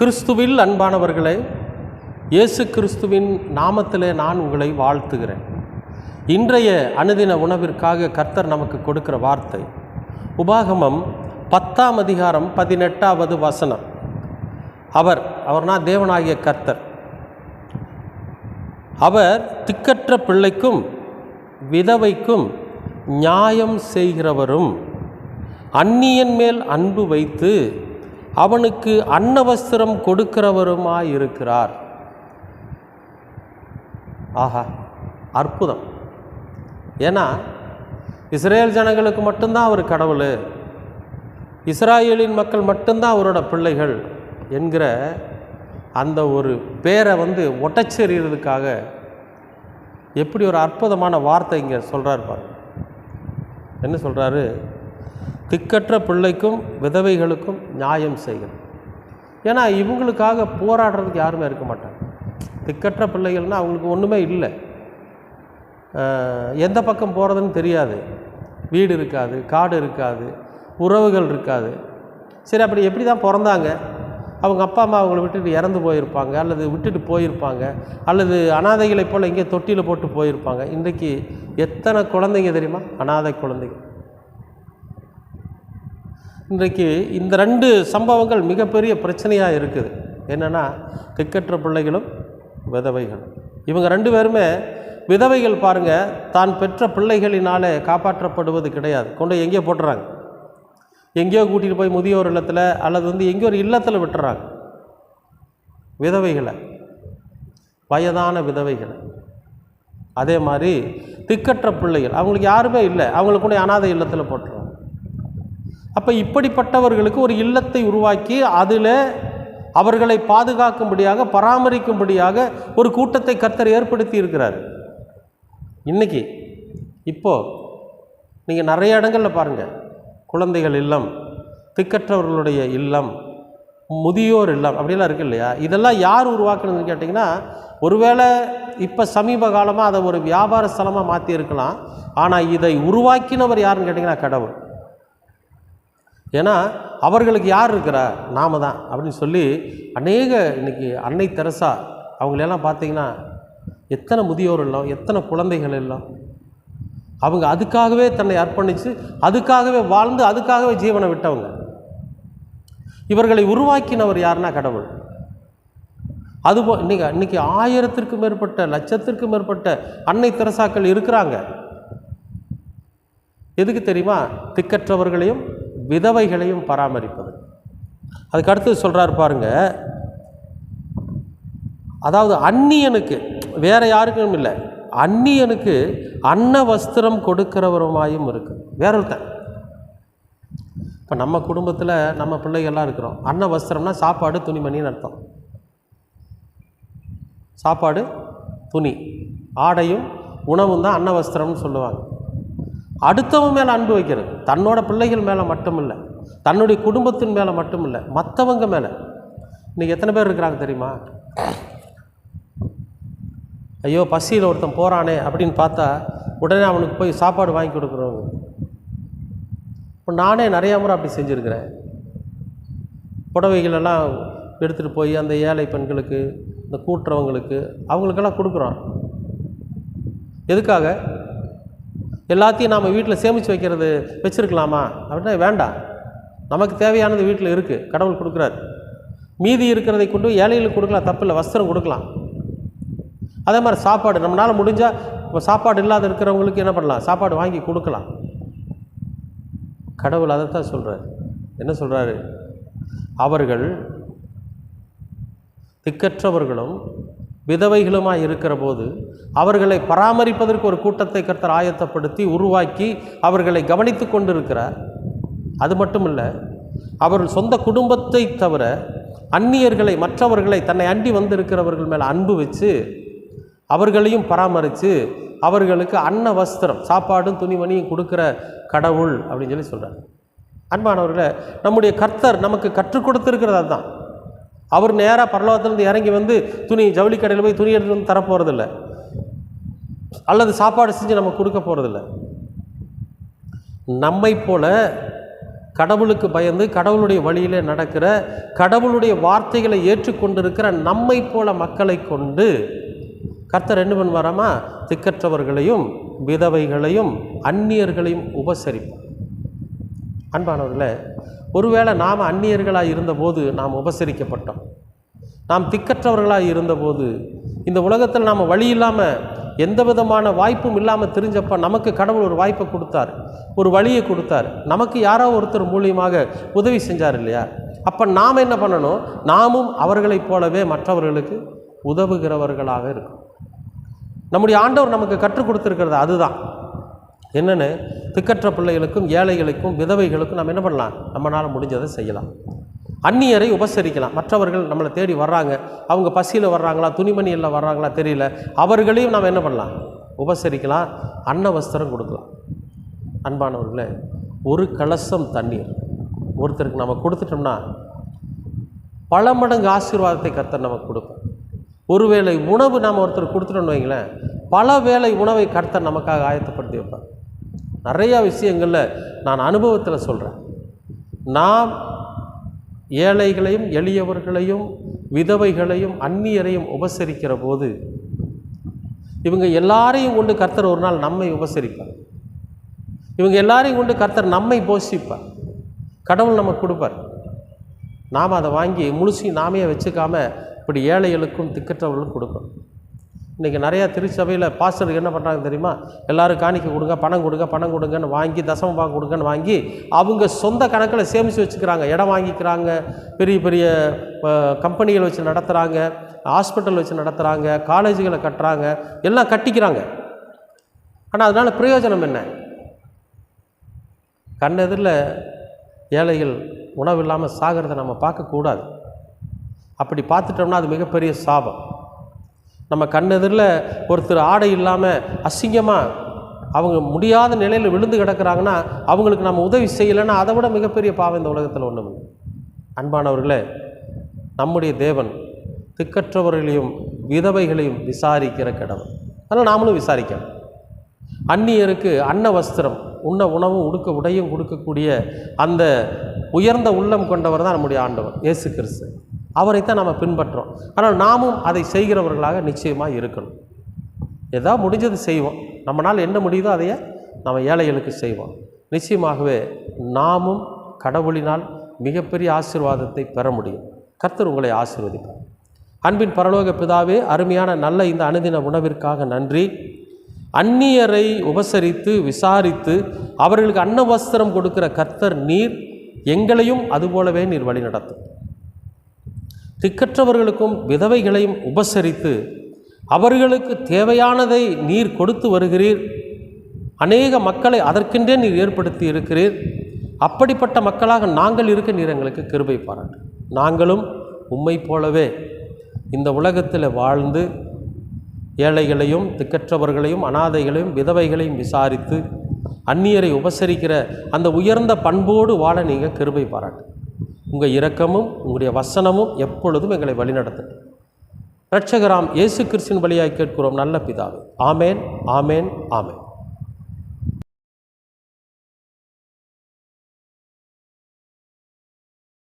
கிறிஸ்துவில் அன்பானவர்களே இயேசு கிறிஸ்துவின் நாமத்திலே நான் உங்களை வாழ்த்துகிறேன். இன்றைய அனுதின உணவிற்காக கர்த்தர் நமக்கு கொடுக்கிற வார்த்தை உபாகமம் பத்தாம் அதிகாரம் பதினெட்டாவது வசனம். அவர் அவர்னா தேவனாகிய கர்த்தர். அவர் திக்கற்ற பிள்ளைக்கும் விதவைக்கும் நியாயம் செய்கிறவரும் அந்நியன் மேல் அன்பு வைத்து அவனுக்கு அன்னவஸ்திரம் கொடுக்கிறவருமாயிருக்கிறார். ஆஹா அற்புதம். ஏன்னா இஸ்ரேல் ஜனங்களுக்கு மட்டும்தான் அவர் கடவுள். இஸ்ராயேலின் மக்கள் மட்டும்தான் அவரோட பிள்ளைகள் என்கிற அந்த ஒரு பேரை வந்து ஒட்டச்செறிகிறதுக்காக எப்படி ஒரு அற்புதமான வார்த்தை இங்கே சொல்கிறார் பாருங்க. என்ன சொல்கிறாரு திக்கற்ற பிள்ளைக்கும் விதவைகளுக்கும் நியாயம் செய்கிறது ஏன்னா இவங்களுக்காக போராடுறதுக்கு யாருமே இருக்க மாட்டாங்க. திக்கற்ற பிள்ளைகள்னால் அவங்களுக்கு ஒன்றுமே இல்லை. எந்த பக்கம் போகிறதுன்னு தெரியாது. வீடு இருக்காது காடு இருக்காது உறவுகள் இருக்காது. சரி அப்படி எப்படி தான் பிறந்தாங்க? அவங்க அப்பா அம்மா அவங்கள விட்டுட்டு இறந்து போயிருப்பாங்க அல்லது விட்டுட்டு போயிருப்பாங்க அல்லது அனாதைகளைப் போல் எங்கேயோ தொட்டியில் போட்டு போயிருப்பாங்க. இன்றைக்கி எத்தனை குழந்தைங்க தெரியுமா? அனாதை குழந்தைங்க இன்றைக்கு இந்த ரெண்டு சம்பவங்கள் மிகப்பெரிய பிரச்சனையாக இருக்குது. என்னென்னா திக்கற்ற பிள்ளைகளும் விதவைகளும். இவங்க ரெண்டு பேருமே விதவைகள் பாருங்கள் தான் பெற்ற பிள்ளைகளினாலே காப்பாற்றப்படுவது கிடையாது. கொண்டு எங்கேயோ போட்டுறாங்க. எங்கேயோ கூட்டிகிட்டு போய் முதியோர் இல்லத்தில் அல்லது வந்து எங்கேயோ ஒரு இல்லத்தில் விட்டுறாங்க. விதவைகளை. வயதான விதவைகளை. அதே மாதிரி திக்கற்ற பிள்ளைகள். அவங்களுக்கு யாருமே இல்லை. அவங்களுக்கு கூட அனாதை இல்லத்தில் போட்டுறாங்க அப்போ இப்படிப்பட்டவர்களுக்கு ஒரு இல்லத்தை உருவாக்கி அதில் அவர்களை பாதுகாக்கும்படியாக பராமரிக்கும்படியாக ஒரு கூட்டத்தை கர்த்தர் ஏற்படுத்தி இருக்கிறார். இன்னைக்கு இப்போ நீங்கள் நிறைய இடங்களில் பாருங்கள் குழந்தைகள் இல்லம் திக்கற்றவர்களுடைய இல்லம் முதியோர் இல்லம் அப்படிலாம் இருக்கு இல்லையா? இதெல்லாம் யார் உருவாக்குனதுன்னு கேட்டிங்கன்னா ஒருவேளை இப்போ சமீப காலமாக அதை ஒரு வியாபார ஸ்தலமாக மாற்றியிருக்கலாம் ஆனால் இதை உருவாக்கினவர் யாருன்னு கேட்டிங்கன்னா கடவுள். ஏன்னா அவர்களுக்கு யார் இருக்கிறா? நாம தான். அப்படின்னு சொல்லி அநேக இன்னைக்கு அன்னை தெரசா அவங்களெல்லாம் பார்த்தீங்கன்னா எத்தனை முதியோர் இல்லம் எத்தனை குழந்தைகள் இல்லம். அவங்க அதுக்காகவே தன்னை அர்ப்பணித்து அதுக்காகவே வாழ்ந்து அதுக்காகவே ஜீவனை விட்டவங்க. இவர்களை உருவாக்கினவர் யாருன்னா கடவுள். அதுபோ இன்னைக்கு இன்றைக்கி ஆயிரத்திற்கும் மேற்பட்ட லட்சத்திற்கும் மேற்பட்ட அன்னை தெரசாக்கள் இருக்கிறாங்க. எதுக்கு தெரியுமா? திக்கற்றவர்களையும் விதவைகளையும் பராமரிப்பது. அதுக்கு அடுத்து சொல்கிறார் பாருங்க அதாவது அந்நியனுக்கு வேற யாருக்கும் இல்லை அந்நியனுக்கு அன்ன வஸ்திரம் கொடுக்கிறவருமாயும் இருக்கு. வேற ஒருத்தன் இப்போ நம்ம குடும்பத்தில் நம்ம பிள்ளைகள்லாம் இருக்கிறோம். அன்ன வஸ்திரம்னா சாப்பாடு துணிமணின்னு அர்த்தம். சாப்பாடு துணி. ஆடையும் உணவும் தான் அன்ன வஸ்திரம்னு சொல்லுவாங்க. அடுத்தவன் மேலே அன்பு வைக்கிறது. தன்னோட பிள்ளைகள் மேலே மட்டும் இல்லை தன்னுடைய குடும்பத்தின் மேலே மட்டும் இல்லை மற்றவங்க மேலே. இன்றைக்கி எத்தனை பேர் இருக்கிறாங்க தெரியுமா? ஐயோ பசியில் ஒருத்தன் போகிறானே அப்படின்னு பார்த்தா உடனே அவனுக்கு போய் சாப்பாடு வாங்கி கொடுக்குறவங்க. இப்போ நானே நிறையா முறை அப்படி செஞ்சுருக்கிறேன். புடவைகள் எல்லாம் எடுத்துகிட்டு போய் அந்த ஏழை பெண்களுக்கு இந்த கூட்டுறவங்களுக்கு அவங்களுக்கெல்லாம் கொடுக்குறோம். எதுக்காக? எல்லாத்தையும் நாம் வீட்டில் சேமித்து வைக்கிறது வச்சுருக்கலாமா? அப்படின்னா வேண்டாம் நமக்கு தேவையானது வீட்டில் இருக்குது கடவுள் கொடுக்குறாரு. மீதி இருக்கிறதை கொண்டு ஏழைகளுக்கு கொடுக்கலாம். தப்பில்லை வஸ்திரம் கொடுக்கலாம். அதே மாதிரி சாப்பாடு. நம்மளால் முடிஞ்சால் இப்போ சாப்பாடு இல்லாத இருக்கிறவங்களுக்கு என்ன பண்ணலாம்? சாப்பாடு வாங்கி கொடுக்கலாம். கடவுள் அதைத்தான் சொல்கிறார் என்ன சொல்கிறாரு அவர்கள் திக்கற்றவர்களும் விதவைகளுமாய் இருக்கிற போது அவர்களை பராமரிப்பதற்கு ஒரு கூட்டத்தை கர்த்தர் ஆயத்தப்படுத்தி உருவாக்கி அவர்களை கவனித்து கொண்டிருக்கிறார். அது மட்டும் இல்லை அவர் சொந்த குடும்பத்தை தவிர அந்நியர்களை மற்றவர்களை தன்னை அண்டி வந்திருக்கிறவர்கள் மேலே அன்பு வச்சு அவர்களையும் பராமரித்து அவர்களுக்கு அன்ன வஸ்திரம் சாப்பாடும் துணிமணியும் கொடுக்குற கடவுள் அப்படின்னு சொல்லி சொல்கிறார் அன்பானவர்களை நம்முடைய கர்த்தர் நமக்கு கற்றுக் கொடுத்துருக்கிறது அதுதான். அவர் நேராக பரலோகத்திலேருந்து இறங்கி வந்து துணி ஜவுளி கடையில் போய் துணி எடுத்து வந்து தரப்போகிறதில்ல அல்லது சாப்பாடு செஞ்சு நம்ம கொடுக்க போகிறதில்ல நம்மை போல கடவுளுக்கு பயந்து கடவுளுடைய வழியில் நடக்கிற கடவுளுடைய வார்த்தைகளை ஏற்றுக்கொண்டிருக்கிற நம்மை போல மக்களை கொண்டு கர்த்தர் என்ன பண்ணுவாராமா? திக்கற்றவர்களையும் விதவைகளையும் அந்நியர்களையும் உபசரிப்பார். அன்பானவர்களே ஒருவேளை நாம் அந்நியர்களாக இருந்தபோது நாம் உபசரிக்கப்பட்டோம். நாம் திக்கற்றவர்களாக இருந்தபோது இந்த உலகத்தில் நாம் வழி இல்லாமல் எந்த விதமான வாய்ப்பும் இல்லாமல் தெரிஞ்சப்ப நமக்கு கடவுள் ஒரு வாய்ப்பை கொடுத்தார். ஒரு வழியை கொடுத்தார். நமக்கு யாரோ ஒருத்தர் மூலியமாக உதவி செஞ்சார் இல்லையா? அப்போ நாம் என்ன பண்ணணும்? நாமும் அவர்களைப் போலவே மற்றவர்களுக்கு உதவுகிறவர்களாக இருக்கும் நம்முடைய ஆண்டவர் நமக்கு கற்றுக் கொடுத்துருக்கிறது அதுதான். என்னென்னு? திக்கற்ற பிள்ளைகளுக்கும் ஏழைகளுக்கும் விதவைகளுக்கும் நம்ம என்ன பண்ணலாம்? நம்மளால் முடிஞ்சதை செய்யலாம். அந்நியரை உபசரிக்கலாம். மற்றவர்கள் நம்மளை தேடி வர்றாங்க. அவங்க பசியில் வர்றாங்களா? துணிமணியில் வர்றாங்களா? தெரியல. அவர்களையும் நம்ம என்ன பண்ணலாம்? உபசரிக்கலாம். அன்ன வஸ்திரம் கொடுக்கலாம். அன்பானவர்களே ஒரு கலசம் தண்ணீர். ஒருத்தருக்கு நம்ம கொடுத்துட்டோம்னா பல மடங்கு ஆசீர்வாதத்தை கர்த்தர் நமக்கு கொடுக்கும் ஒருவேளை உணவு நாம் ஒருத்தர் கொடுத்துட்டோம்னு வைங்களேன் பல வேளை உணவை கர்த்தர் நமக்காக ஆயத்தப்படுத்தி வைப்பார். நிறையா விஷயங்களில் நான் அனுபவத்தில் சொல்கிறேன் நாம் ஏழைகளையும் எளியவர்களையும் விதவைகளையும் அந்நியரையும் உபசரிக்கிற போது இவங்க எல்லாரையும் கொண்டு கர்த்தர் ஒரு நாள் நம்மை உபசரிப்பார். இவங்க எல்லாரையும் கொண்டு கர்த்தர் நம்மை போஷிப்பார். கடவுள் நமக்கு கொடுப்பார். நாம் அதை வாங்கி முழுசையும் நாமே வச்சுக்காம இப்படி ஏழைகளுக்கும் திக்கற்றவர்களுக்கும் கொடுக்கணும். இன்றைக்கி நிறையா திருச்சபையில் பாஸ்டருக்கு என்ன பண்ணுறாங்க தெரியுமா? எல்லோரும் காணிக்க கொடுங்க பணம் கொடுங்க பணம் கொடுங்கன்னு வாங்கி தசம பாகம் கொடுங்கன்னு வாங்கி அவங்க சொந்த கணக்கில் சேமித்து வச்சுக்கிறாங்க. இடம் வாங்கிக்கிறாங்க. பெரிய பெரிய கம்பெனிகள் வச்சு நடத்துகிறாங்க ஹாஸ்பிட்டல் வச்சு நடத்துகிறாங்க காலேஜுகளை கட்டுறாங்க. எல்லாம் கட்டிக்கிறாங்க. ஆனால் அதனால் பிரயோஜனம் என்ன? கண்ணெதிரில் ஏழைகள் உணவு இல்லாமல் சாகிறத நம்ம பார்க்கக்கூடாது. அப்படி பார்த்துட்டோம்னா அது மிகப்பெரிய சாபம். நம்ம கண்ணெதிரில் ஒருத்தர் ஆடை இல்லாமல் அசிங்கமாக அவங்க முடியாத நிலையில் விழுந்து கிடக்கிறாங்கன்னா அவங்களுக்கு நம்ம உதவி செய்யலைன்னா அதை விட மிகப்பெரிய பாவம் இந்த உலகத்தில் ஒன்றும் அன்பானவர்களே நம்முடைய தேவன் திக்கற்றவர்களையும் விதவைகளையும் விசாரிக்கிற கடவுள். அதனால் நாமளும் விசாரிக்கணும். அந்நியருக்கு அன்ன வஸ்திரம் உண்ண உணவும் உடுக்க உடையும் கொடுக்கக்கூடிய அந்த உயர்ந்த உள்ளம் கொண்டவர் தான் நம்முடைய ஆண்டவர் இயேசு கிறிஸ்து. அவரைத்தான் நம்ம பின்பற்றுறோம் ஆனால் நாமும் அதை செய்கிறவர்களாக நிச்சயமாக இருக்கணும். ஏதாவது முடிஞ்சது செய்வோம். நம்மளால் என்ன முடியுதோ அதையே நம்ம ஏழைகளுக்கு செய்வோம். நிச்சயமாகவே நாமும் கடவுளினால் மிகப்பெரிய ஆசீர்வாதத்தை பெற முடியும். கர்த்தர் உங்களை ஆசீர்வதிப்பார். அன்பின் பரலோக பிதாவே அருமையான நல்ல இந்த அனுதின உணவிற்காக நன்றி. அந்நியரை உபசரித்து விசாரித்து அவர்களுக்கு அன்ன வஸ்திரம் கொடுக்கிற கர்த்தர் நீர் எங்களையும் அதுபோலவே நீர் வழி நடத்தும் திக்கற்றவர்களுக்கும் விதவைகளையும் உபசரித்து அவர்களுக்கு தேவையானதை நீர் கொடுத்து வருகிறீர். அநேக மக்களை அதற்கென்றே நீர் ஏற்படுத்தி இருக்கிறீர். அப்படிப்பட்ட மக்களாக நாங்கள் இருக்க நீர் எங்களுக்கு கிருபை பாராட்டு. நாங்களும் உம்மை போலவே இந்த உலகத்தில் வாழ்ந்து ஏழைகளையும் திக்கற்றவர்களையும் அனாதைகளையும் விதவைகளையும் விசாரித்து அந்நியரை உபசரிக்கிற அந்த உயர்ந்த பண்போடு வாழ நீங்கள் கிருபை பாராட்டு. உங்கள் இரக்கமும் உங்களுடைய வசனமும் எப்பொழுதும் எங்களை வழிநடத்தட்டும் ரட்சகராம் இயேசு கிறிஸ்தின் வழியாக கேட்கிறோம் நல்ல பிதாவே. ஆமேன் ஆமேன் ஆமேன்.